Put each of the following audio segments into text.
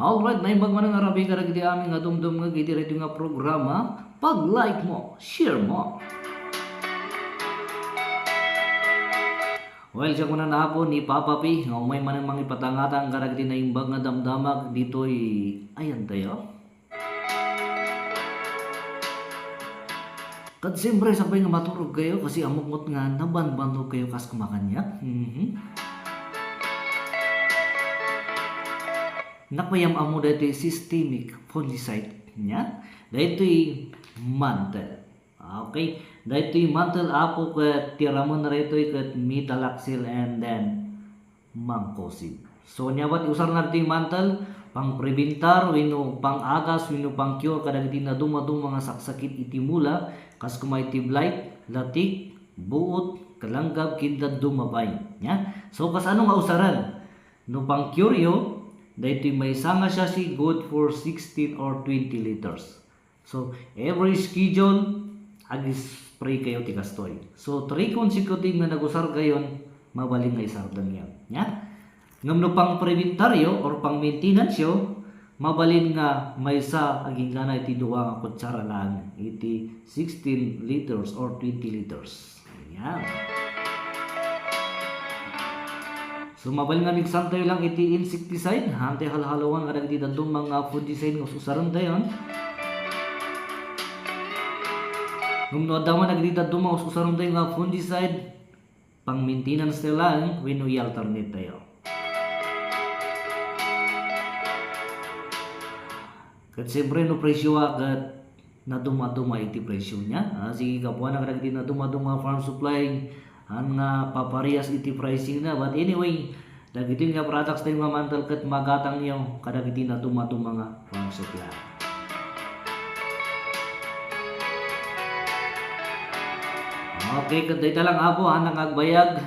Alright, naimbag man ang Arabi ka giti aming nga dumdum nga giti nga programa. Pag-like mo, share mo. Well, siya ko na napo ni Papa P. Nga umay man ang mga ipatangatang karagti na imbag nga damdamak dito'y ayan tayo. Kad siyempre sabay nga maturog kayo kasi amukot nga nabanbando kayo kas kumakanya. Mhm. Nakmayam amo dito systemic fungicide niya. Dito mantle. Okay. Dito mantle apo ka tiramon rito kat metalaxyl and then mangkosid. So niya wat usar na rito mantle pang preventar wino pang agas wino pang cure kadagiti na dumadung mga saksakit iti mula kas kumay ti blight, latik, buot, kalanggab kinda dumabay. Nya? So kas ano nga usaran? No pang cure yo, dahito may sanga siya si good for 16 or 20 liters. So, every schedule, ag-spray kayo ti kastoy. So, 3 consecutive na nagusar kayon, mabaling nga isardan yan. Nya? Ngam no pang preventaryo or pang maintenance yo, mabalin nga may sa aging gana iti duwa nga kutsara lang iti 16 liters or 20 liters. Yan. So mabal nga migsan tayo lang iti insecticide, hante halhalawan nga dagiti dadong mga fungicide nga susaran dayon. Ngum no adaman dagiti dadong mga susaran tayo nga fungicide, pang maintenance tayo lang, wino i-alternate tayo. Kat siyempre no presyo agad na dumaduma iti presyo niya. Ah, sige kapuan na kadagiti na dumaduma farm supply nga paparehas iti pricing na. But anyway, dagiti nga products tayo nga mantal kat magatang niyo kadagiti na dumaduma nga farm supply. Okay, kaday lang ako hanang agbayag.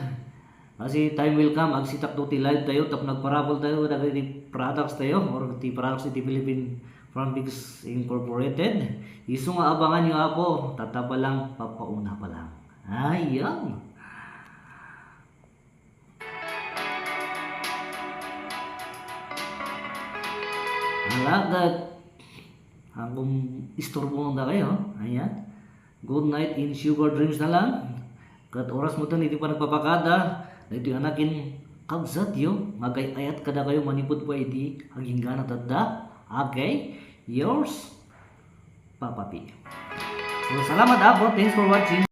Kasi time will come, agsitak to ti live tayo, tap nagparabol tayo, dagiti products tayo, or ti products iti Philippine Farm Bigs Incorporated. Iso nga abangan nyo ako, tatapa lang, papauna pa lang. Ayun. Alagat. Hanggang istorbo nga kayo. Ayan. Good night in sugar dreams na lang. Kat oras mo tan iti pa nagpapakada. Ito yung anakin kabsat yo. Magay ayat kada kayo manipod pa iti haging gana tadda. Okay. Yours, Papa P. So, salamat Apo. Thanks for watching.